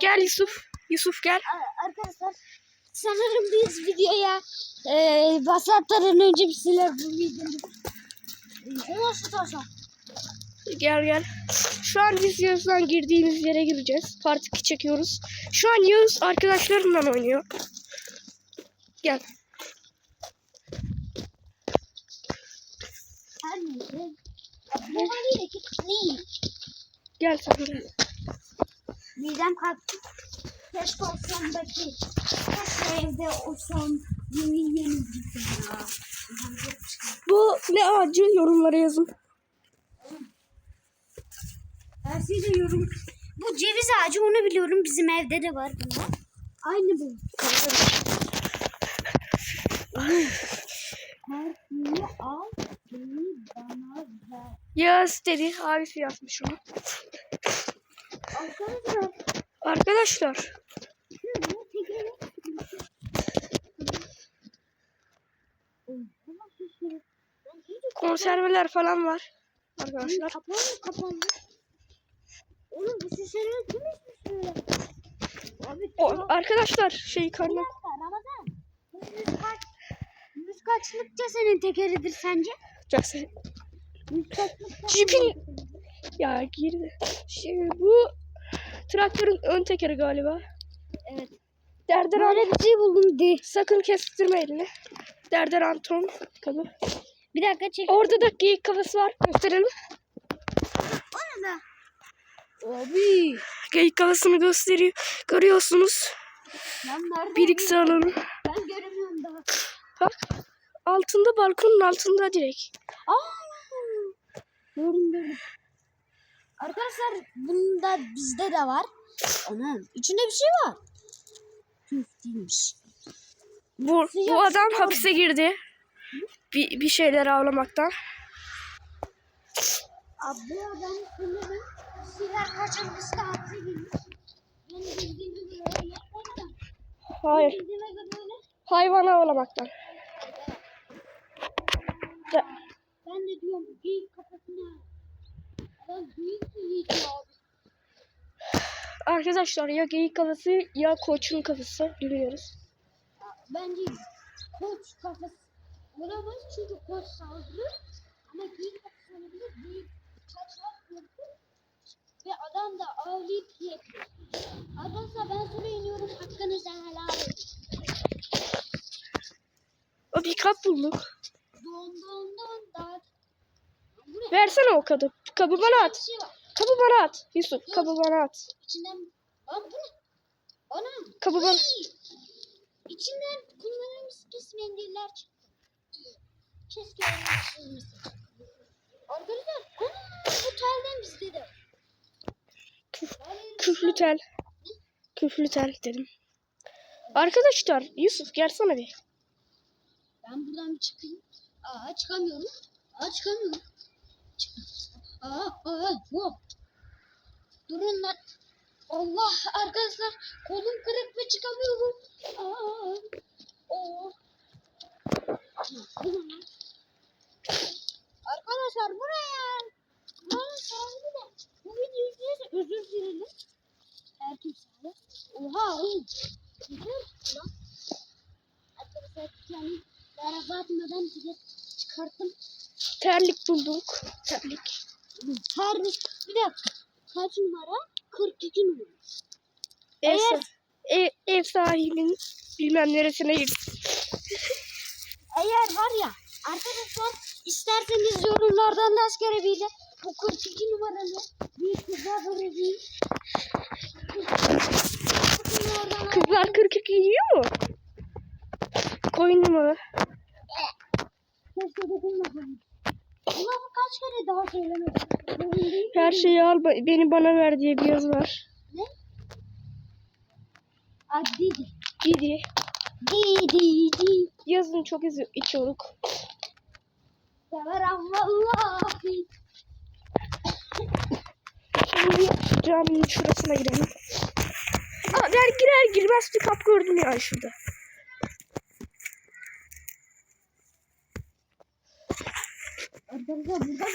Gel Yusuf. Yusuf gel. Ar- Arkadaşlar sanırım biz videoya e, basatların önce bir şeyler buluyorduk. Nasıl taşa? Gel gel. Şu an biz Yağız'dan girdiğimiz yere gireceğiz. Part 2 çekiyoruz. Şu an Yağız arkadaşlarından oynuyor. Gel. Gel sen de. Midem kalktı. Keşke o sondaki keşke evde o son yemin gitsin ya. Bu ne ağacı yorumlara yazın. Her şeyde yorum. Bu ceviz ağacı onu biliyorum. Bizim evde de var bunlar. Aynı bu. Her şeyi al. Beni bana ver. Yağız dedi. Abisi yazmış onu. Arkadaşlar. Konserveler falan var. Arkadaşlar. Kapandı kapandı. Oğlum bu şişeleri kim içmiş böyle? O, arkadaşlar şey dakika Ramazan. Yüz kaç? Yüz kaçlıkça senin tekeridir sence? Yüz kaçlıkça Jeep'in- Ya girdi. Şey, bu traktörün ön tekeri galiba. Evet. Derder Böyle bir şey buldum de. Sakın kestirme elini. Derder Anton kabı. Bir dakika çek. Orada da geyik kafası var. Gösterelim. Onu da. Abi. Geyik kafasını gösteriyor. Görüyorsunuz. Lan nerede? Bir x alanı. Ben göremiyorum daha. Bak. Altında balkonun altında direkt. Aa. Gördüm gördüm. Arkadaşlar bunda bizde de var. Ana içinde bir şey var. Tüh değilmiş. Bu, bu adam hapise girdi. Bir, bir şeyler avlamaktan. Abi bu adam bir şeyler kaçırmıştı hapse girmiş. Yani bildiğime göre öyle yapmadı. Hayır. Hayvan avlamaktan. Ben de diyorum geyik kafasına. Adam büyük bir yiğit abi. Arkadaşlar ya geyik kafası ya koçun kafası. Bilmiyoruz. Bence koç kafası olamaz çünkü koç saldırır. Ama geyik kafası olabilir. Geyik kaçmak korkur. Ve adam da avlayıp yiyebilir. Arkadaşlar ben şuraya iniyorum. Hakkınızı helal edin. O bir kap bulduk. Don don don da. Versene o kabı. Kabı bana at. şey. Kabı bana at. Yusuf kabı bana at. İçinden... Lan bu ne? Ana. Kabı bana. İçinden kullanılmış pis mendiller çıktı. Keşke olmasın. Arkadaşlar bu telden bizde de. Hayır, Küflü tel. Küflü tel dedim. Arkadaşlar Yusuf gelsene bir. Ben buradan bir çıkayım. Aa çıkamıyorum. Aa çıkamıyorum. Aa aa hop. Durun lan. Allah arkadaşlar kolum kırık ve çıkamıyorum. Aa. Lan. Arkadaşlar buraya. De bu videoyu izliyorsa özür dilerim. Her kimse. Oha oğlum. Arkadaşlar yani beraber atmadan çıkarttım. Terlik bulduk. Terlik. Her bir dakika. Kaç numara? 42 numara. Ev, Eğer- sa- ev, ev sahibinin bilmem neresine git. Eğer var ya arkadaşlar isterseniz yorumlardan rastgele bir de bu 42 numaralı bir kıza bırakayım. Kızlar 42 yiyor mu? Koyun mu? keşke dokunmasaydım. Ulan kaç kere daha söylemedim. Her şeyi al beni bana ver diye bir yazı var. Ne? Adidi. Gidi. Didi. Didi. Yazın çok içiyorduk. Severim vallahi. Şimdi caminin şurasına gidelim. Aa, girer girmez bir kap gördüm ya şurada. Arkadaşlar burada bir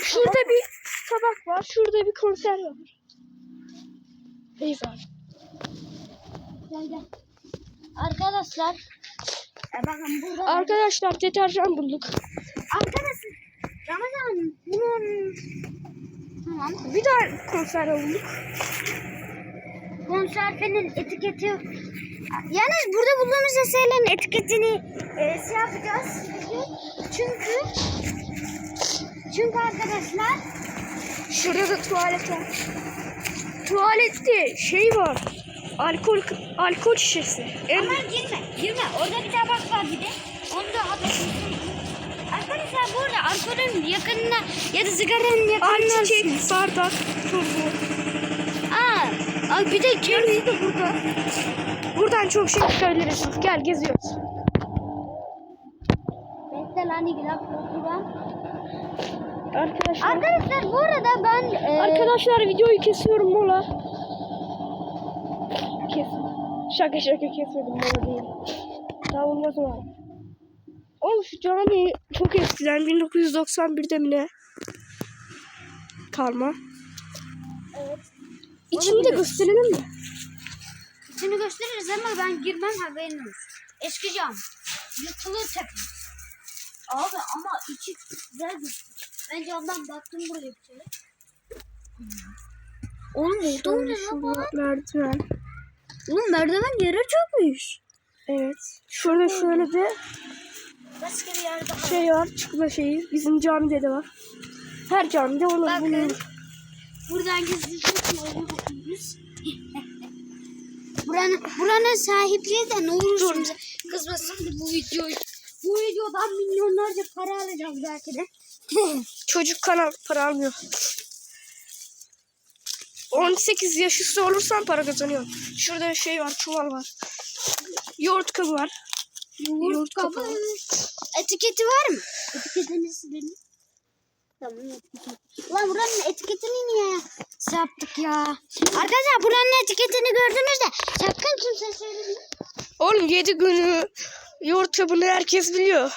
Şurada bir tabak var. Şurada bir konserve var. Abi. Gel gel. Arkadaşlar. E bakın burada. Arkadaşlar deterjan bulduk. Arkadaşlar. Ramazan bunun tamam. Bir daha konserve bulduk. konservenin etiketi Yalnız burada bulduğumuz eserlerin etiketini e, şey yapacağız. Çünkü çünkü arkadaşlar Şurada da tuvalet var. Tuvalette şey var. Alkol alkol şişesi. En ama girme girme orada bir tabak var bir de onu da haberiniz Arkadaşlar burada alkolün yakınına ya da sigaranın yakınına ayçiçek, bardak, turbu. Aa, aa, bir de Gerisi de burada. Buradan çok şey çıkabiliriz. Gel geziyoruz. Buradan. Arkadaşlar. Arkadaşlar bu arada ben e, Arkadaşlar videoyu kesiyorum mola. Kes. Şaka şaka kesmedim mola değil. Daha olmaz mı? Oğlum şu cami çok eskiden 1991'de mi ne? Kalma. Evet. İçini de gösterelim mi? İçini gösteririz ama ben girmem haberin olsun. Eski cam. Yıkılır tekrar. Abi ama içi güzel bir Ben camdan baktım buraya bir kere. Oğlum burada mı ne lan merdiven. Oğlum merdiven yere çökmüş. Evet. Şurada şöyle de Başka bir yerde var. şey var. Çıkma şeyi. Bizim camide de var. Her camide olur. Bakın. Bunun. Buradan gizlice şöyle bakıyoruz. buranın, buranın sahipleri de ne olur bize kızmasın da bu videoyu. Bu videodan milyonlarca para alacağız belki de. Çocuk kanal para almıyor. 18 yaş üstü olursan para kazanıyor. Şurada şey var, çuval var. Yoğurt kabı var. Yoğurt kabı. kabı. Etiketi var mı? Etiketini silelim. Tamam. Ulan buranın etiketini niye şey yaptık ya? Arkadaşlar buranın etiketini gördünüz de sakın kimse söylemeyin. Oğlum 7 günü kabını herkes biliyor.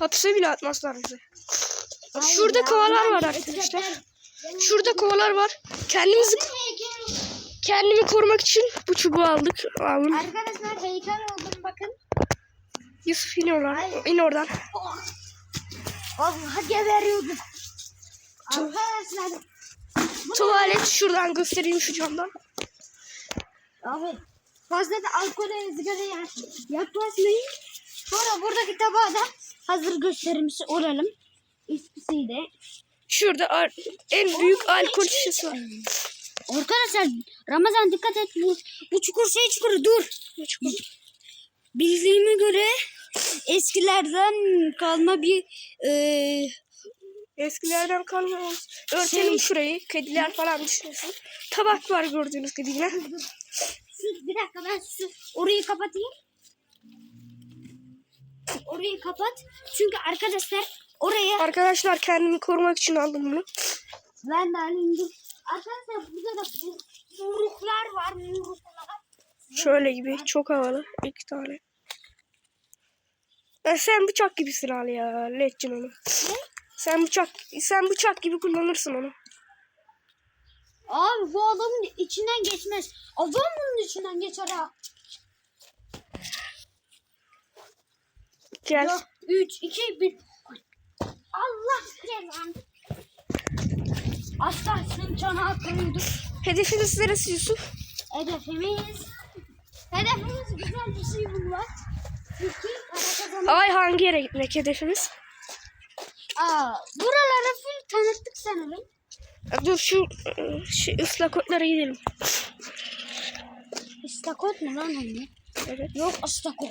Hapse bile atmazlar bizi. Şurada kovalar var arkadaşlar. Şurada kovalar var. Kendimizi kendimi korumak için bu çubuğu aldık. Alın. Arkadaşlar heykel oldum bakın. Yusuf in oradan. İn oradan. Allah geberiyordum. Arkadaşlar. Tuvalet şuradan göstereyim şu camdan. Abi fazla da alkole sigaraya yaklaşmayın. Sonra buradaki tabağa da hazır gösterimizi olalım. İspisiyle. Şurada ar- en büyük alkol şişesi var. Arkadaşlar Ramazan dikkat et bu, bu çukur şey çukuru dur. Bu çukur. Bildiğime göre eskilerden kalma bir e, Eskilerden kalma. Örtelim Şey- şurayı. Kediler falan düşmesin. Tabak var gördüğünüz gibi yine. Şu, bir dakika ben şu orayı kapatayım. Orayı kapat. Çünkü arkadaşlar oraya Arkadaşlar kendimi korumak için aldım bunu. ben de alayım. Arkadaşlar burada da yumruklar var. Şöyle gibi. Çok havalı. İki tane. E sen bıçak gibisin Ali ya. Leccin onu. Sen bıçak sen bıçak gibi kullanırsın onu. Abi bu adamın içinden geçmez. Adam bunun içinden geçer ha. Gel. 3, 2, 1. Allah belanı. Aslan çanağı kırıldı. Hedefiniz neresi Yusuf? Hedefimiz. Hedefimiz güzel bir şey bulmak. Çünkü para kazanmak. Ay hangi yere gitmek hedefimiz? Aa, buraları full tanıttık sanırım. Dur şu, şu ıslak otlara gidelim. İstakot mu lan anne? Evet. Yok ıstakot.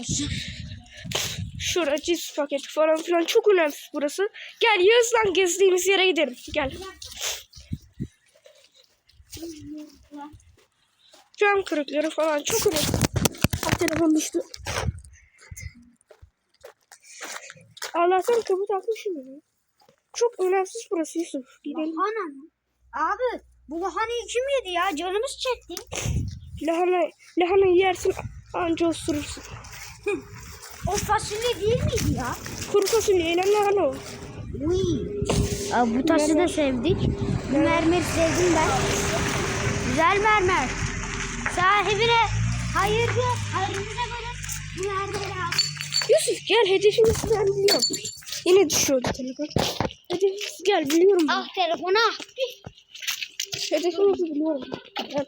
Şurada cips paketi falan filan çok önemsiz burası. Gel Yağız'la gezdiğimiz yere gidelim. Gel. Cam kırıkları falan çok önemli. Ah, telefon düştü. Allah'tan kapı takmışım ya. Çok önemsiz burası Yusuf. Gidelim. Lahana mı? Abi bu lahanayı kim yedi ya? Canımız çekti. Lahana, lahana yersin anca osurursun. O fasulye değil miydi ya? Kuru fasulyeyle lahana o. Uy. Aa, bu taşı da sevdik. Bu mermeri sevdim ben. Güzel mermer. Sahibine hayırlı, hayrınıza görün. Bu yerde al. Yusuf gel hedefimizi ben biliyorum. Yine düşüyordu telefon. Hedefimizi gel biliyorum. ben. Ah telefona. Hedefimizi biliyorum. Gel.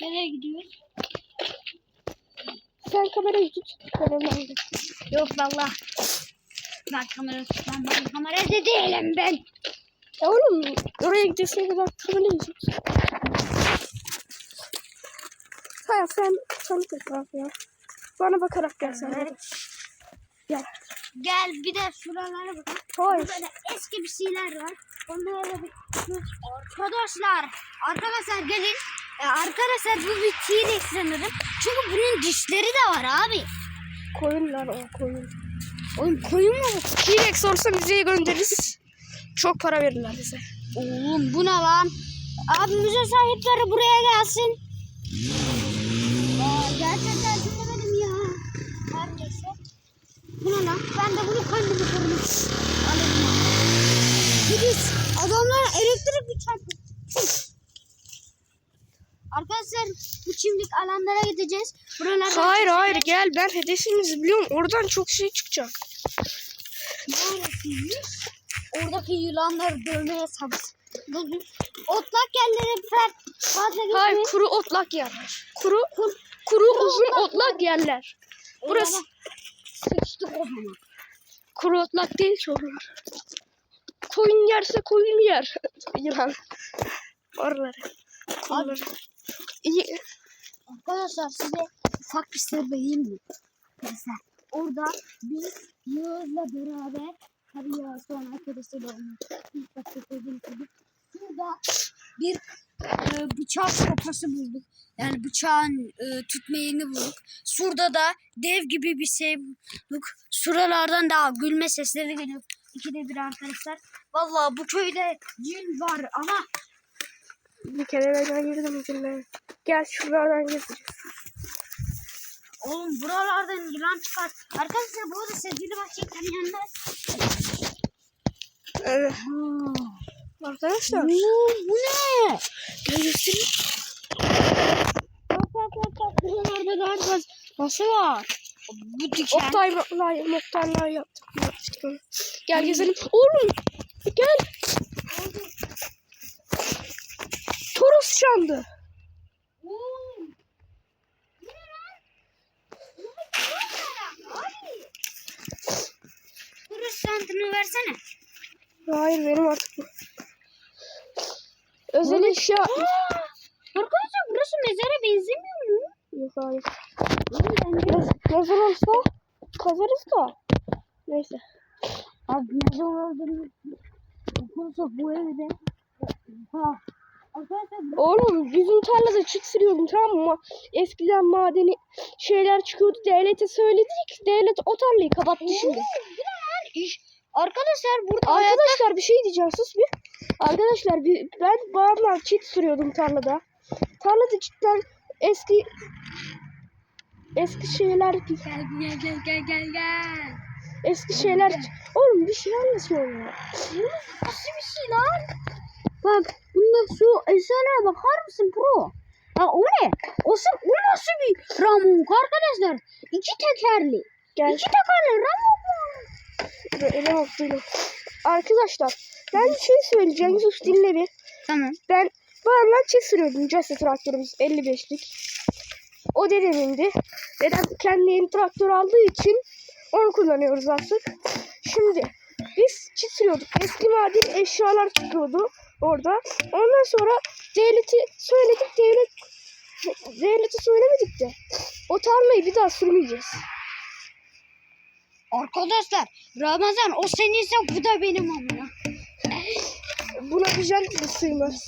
Nereye gidiyoruz? Sen kamerayı tut. Önden Yok valla. Ben kamera tutmam. Ben kamerada değilim ben. Ya oğlum oraya gidesine kadar kamerayı tut. Ha sen tut abi ya. Bana bakarak gel sen. hadi. Gel. Gel bir de şuralara bakın. Hayır. Böyle eski bir şeyler var. Onlara bir arkadaşlar. Arkadaşlar gelin. Ee, arkadaşlar bu bir T-Rex sanırım. Çünkü bunun dişleri de var abi. Koyunlar o koyun. Oğlum koyun mu? T-Rex olursa müzeye göndeririz. Çok para verirler bize. Oğlum bu ne lan? Abi müze sahipleri buraya gelsin. Bu ne lan? Ben de bunu kendime koymuş. Alayım. Gidiz. Adamlar elektrik bir çarptı. Arkadaşlar bu çimlik alanlara gideceğiz. Buralarda Hayır hayır gel ben hedefimizi biliyorum. Oradan çok şey çıkacak. Neresiymiş? Oradaki yılanları dövmeye sabırsız. Otlak yerlere fer- fazla gitmeyin. Hayır kuru otlak yerler. Kuru kuru uzun otlak yerler. Burası Sıçtık o zaman. kuru otlak değil ki oralar. Koyun yerse koyun yer. Yılan. Oraları. Kuruları. İyi. Arkadaşlar size ufak bir sır vereyim mi? Mesela orada biz Yağız'la beraber tabii ya sonra arkadaşıyla olmuş. İlk başta söylediğim gibi. Şurada bir e, bıçak sopası bulduk. Yani bıçağın e, tutma yerini bulduk. Şurada da dev gibi bir şey bulduk. Şuralardan daha gülme sesleri geliyor. İkide bir arkadaşlar. Vallahi bu köyde cin var ama Bir kere ben girdim üzerine. Gel şuradan gezeceğiz. Oğlum buralardan yılan çıkar. Arkadaşlar bu arada sevgili bahçeyi tanıyanlar. Evet. Hmm. Arkadaşlar. bu ne? Gel göstereyim. Bak bak bak bak. Buralarda fazla. Nasıl var? Bu diken. Oktay moklar, moktarlar yaptık. Gel gezelim. Oğlum gel. Toros şandı. Santını versene. Hayır benim artık bu. Özel eşya. Arkadaşlar burası mezara benzemiyor mu? Yok hayır. Mez mezar olsa kazarız da. Neyse. Abi mezar olduğunu. Okulsa bu evde. Ha. Oğlum bizim tarlada çit sürüyordum tamam mı? Eskiden madeni şeyler çıkıyordu. Devlete söyledik. Devlet o tarlayı kapattı şimdi. Arkadaşlar burada hayatta Arkadaşlar bir şey diyeceğim sus bir. Arkadaşlar ben babamla çit sürüyordum tarlada. Tarlada cidden eski eski şeyler gel gel gel gel gel gel. eski şeyler oğlum bir şey anlatıyor ya. Nasıl bir şey lan? Bak bunda şu eşyalara bakar mısın bro? Ya o ne? O, o nasıl bir ramuk arkadaşlar? İki tekerli. Gel İki tekerli ramuk mutluyum. Arkadaşlar ben bir şey söyleyeceğim Yusuf dinle bir. Tamam. Ben babamla çit sürüyordum Jesse traktörümüz 55'lik. O dedemindi. Dedem kendi yeni traktör aldığı için onu kullanıyoruz artık. Şimdi biz çit sürüyorduk. Eski maden eşyalar çıkıyordu orada. Ondan sonra devleti söyledik. Devlet devleti söylemedik de. O tarlayı bir daha sürmeyeceğiz. Arkadaşlar Ramazan o seninse bu da benim amına. Buna bir jant bile sığmaz.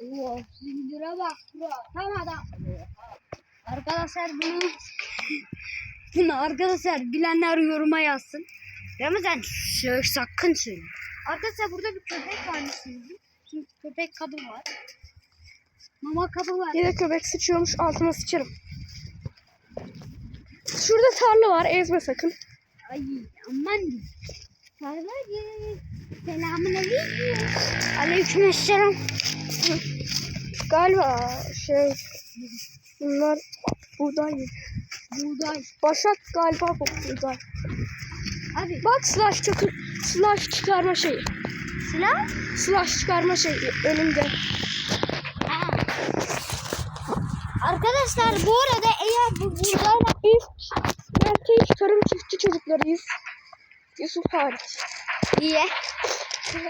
Oo, zindire bak bro. Tam adam. Arkadaşlar bunu bunu arkadaşlar bilenler yoruma yazsın. Ramazan sö- sakın söyle. Arkadaşlar burada bir köpek varmış şimdi. Şimdi köpek kabı var. Mama kabı var. Yine köpek sıçıyormuş altıma sıçarım. Şurada tarla var ezme sakın. Ay aman. Tarla git. Selamünaleyküm. Aleykümselam. Galiba şey bunlar buğday. Buğday. Başak galiba bu buğday. Abi Bak slash çakı, slash çıkarma şeyi. silah. Slash çıkarma şeyi önümde. Arkadaşlar bu arada eğer bu buğdayla Biz erkeğiz tarım çiftçi çocuklarıyız. Yusuf hariç. diye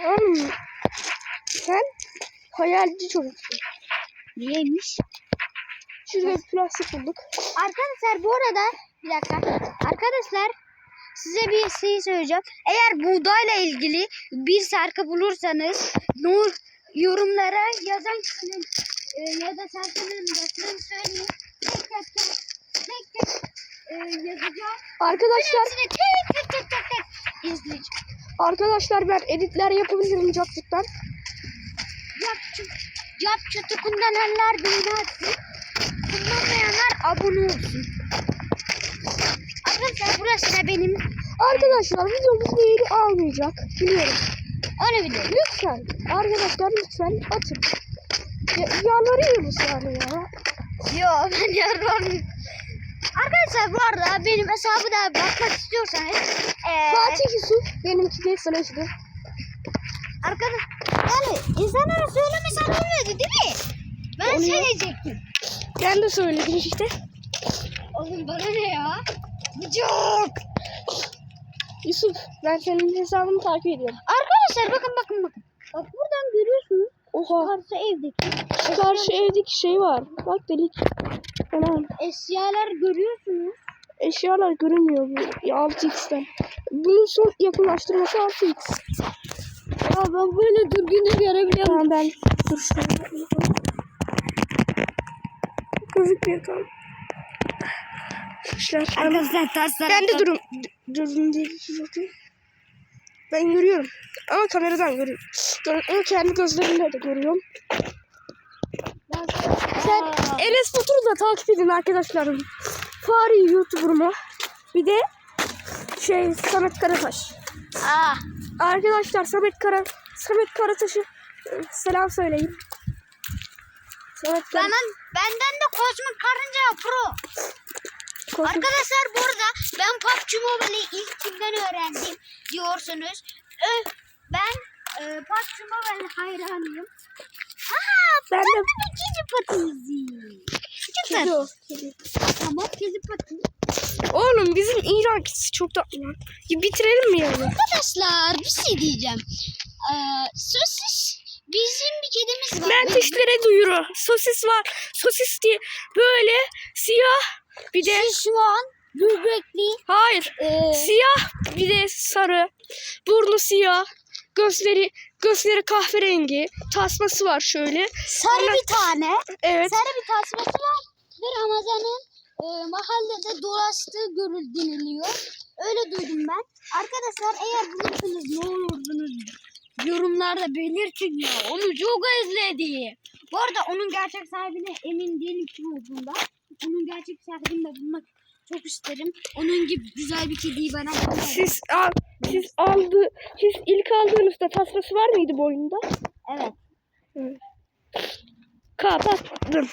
Oğlum sen hayalci çocuksun. niyeymiş? Şurada bir plastik bulduk. Arkadaşlar bu arada bir dakika. Arkadaşlar size bir şey söyleyeceğim. Eğer buğdayla ilgili bir şarkı bulursanız nur yorumlara yazan kişinin e, ya da şarkının başını söyleyin. Tek tek tek tek tek e, yazacağım. Arkadaşlar tek tek tek tek tek izleyeceğim. arkadaşlar ben editler yapabilirim Capcuk'tan. Yap çı- yap çatı kullananlar beğeni atsın. Kullanmayanlar abone olsun. Arkadaşlar burası da benim Arkadaşlar videomuz beğeni almayacak. Biliyorum. onu biliyorum. Lütfen arkadaşlar lütfen atın. Ya, yalvarıyoruz yani ya. Yo ben yardım. Arkadaşlar bu arada benim hesabı da bakmak istiyorsanız eee Fatih Yusuf benimki de Slash'dı. arkadaş yani insanlara söylemesen olmuyordu değil mi? Ben Oluyor. söyleyecektim. Ben de söyledim işte. Oğlum bana ne ya? Çok. Yusuf ben senin hesabını takip ediyorum. Arkadaşlar bakın bakın bakın. Bak buradan görüyorsunuz. Oha. Karşı evdeki Karşı evdeki şey var. Bak delik. Anam. eşyalar görüyorsunuz. Eşyalar görünmüyor bu 6x'ten. Bunun son yakınlaştırması 6x. Ya ben böyle dürbünü görebiliyorum. Tamam ben dur şöyle yapayım. Gözükmüyor tamam. İşler. Arkadaşlar tersler. Ben de durum. Durum değil. bakayım. Ben görüyorum. Ama kameradan görüyorum. Ama kendi gözlerimle de görüyorum. Sen Enes Batur'u da takip edin arkadaşlarım. Fari YouTuber'ıma. Bir de şey Samet Karataş. Aa, Arkadaşlar Samet Kara Samet Karataş'ı e, selam söyleyin. Samet Kara- benden, benden de Kozmik Karınca Pro. Koşun. Arkadaşlar bu arada ben PUBG Mobile'i ilk kimden öğrendim diyorsunuz. Ö, ben e, PUBG Mobile hayranıyım. Ben de kedi Çıkın. o, kedi. Tamam kedi pati. Oğlum bizim İran kedisi çok tatlı. Ya bitirelim mi yani? Arkadaşlar bir şey diyeceğim. Ee, sosis bizim bir kedimiz var. Menteşlere duyuru. Sosis var. Sosis diye böyle siyah bir de Şişman, böbrekli. hayır E, siyah bir de sarı. Burnu siyah. Gözleri gözleri kahverengi. Tasması var şöyle. sarı bir tane. Evet. Sarı bir tasması var. Ve Ramazan'ın e, mahallede dolaştığı görül deniliyor. Öyle duydum ben. Arkadaşlar eğer bulursanız ne olurdunuz yorumlarda belirtin ya. Onu çok özledim. Bu arada onun gerçek sahibine emin değilim kim olduğunda. Onun gerçek sahibini de bulmak çok isterim. Onun gibi güzel bir kediyi bana. Siz al, siz aldı siz ilk aldığınızda tasması var mıydı boynunda? Evet. Kapattım.